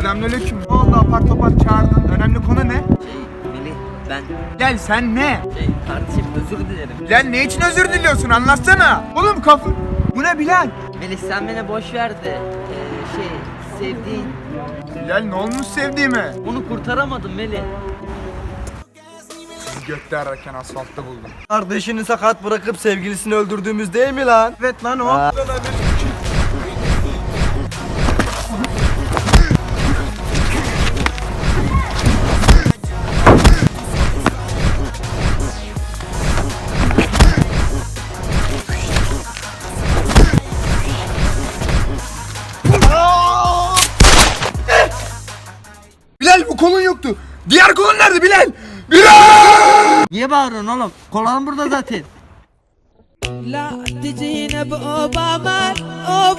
Selamünaleyküm. Ne oldu apar topar çağırdın? Önemli konu ne? Melih ben Gel sen ne? şey kardeşim özür dilerim. Bilal ne için özür diliyorsun anlatsana. Oğlum kapı. Bu ne Bilal? Melih sen beni boş ver de ee, şey sevdiğin Bilal ne olmuş sevdiğime? onu kurtaramadım Melih. Gökte ararken asfaltta buldum. Kardeşini sakat bırakıp sevgilisini öldürdüğümüz değil mi lan? Evet lan o. Bilal kolun yoktu. Diğer kolun nerede Bilal? Bilal! Niye bağırıyorsun oğlum? Kolan burada zaten. La Obama, Obama.